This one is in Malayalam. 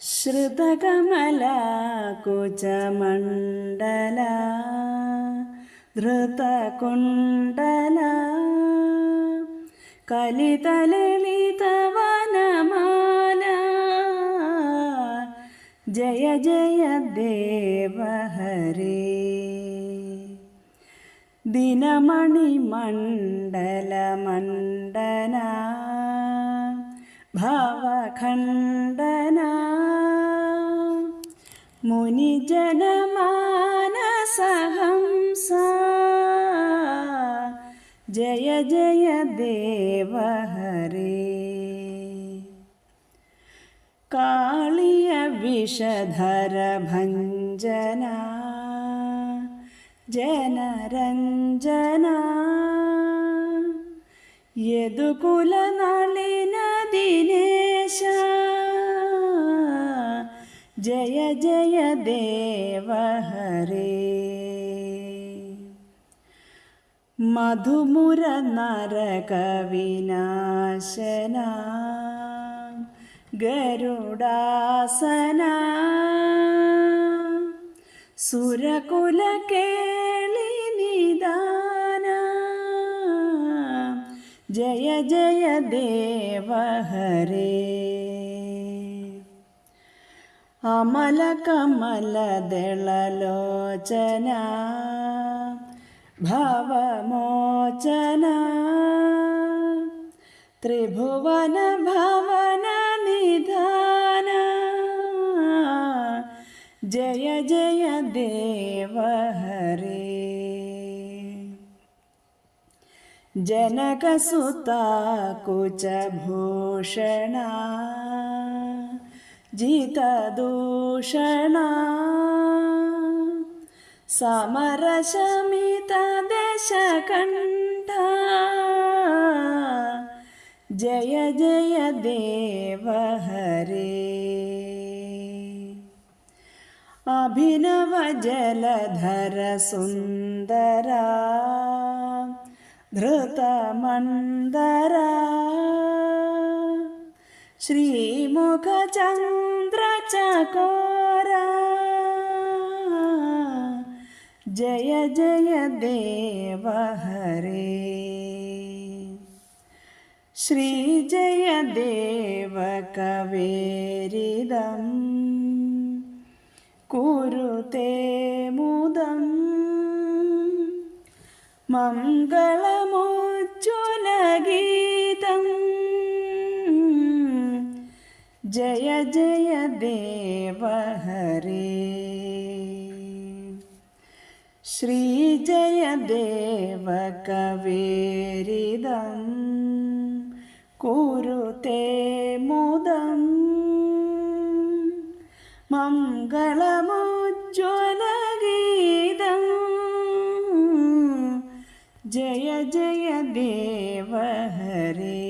ശ്രുതകമല കുചമണ്ഡല ധൃതകുണ്ടല കലിതലളിതവനമാല. ജയ ജയ ദേവ ഹരേ ദിനമണിമണ്ഡല जय ഭവഖണ്ഡന മുനിജനമാനസഹംസ ജയ ജയ ദേവ ഹരേ കാളിയ വിഷധര ഭഞ്ജന ജയ ജയ ദേവഹരേ മധുമുര നരകവിനാശന ഗരുഡാസന. സുരകുല കേളി നിദാന. ജയ ജയ ദേവ ഹരേ. അമല കമല ദളലോചന ഭവമോചന ത്രിഭുവന ഭവന നിധാന ജയ ജയ ദേവ ഹരേ जनकसुता कुचभूषणा जितदूषणा समरशमितदशकण्ठा जय जय देव हरे। अभिनव जलधर सुन्दरा। धृतमन्दरा ചകോര ജയ ജയ ദേവ ഹരേ. ശ്രീ ജയ ദേവ കവേരിതം. കുരുതേ മുദം. മംഗളമോച്ചുലകീ ജയ ജയ ദേവഹരേ ശ്രീ ജയ ദേവ കവേരിതം കുരുത്തേ മുദം. മംഗളമോജ്വലഗീതം ജയ ജയ ദേവഹരേ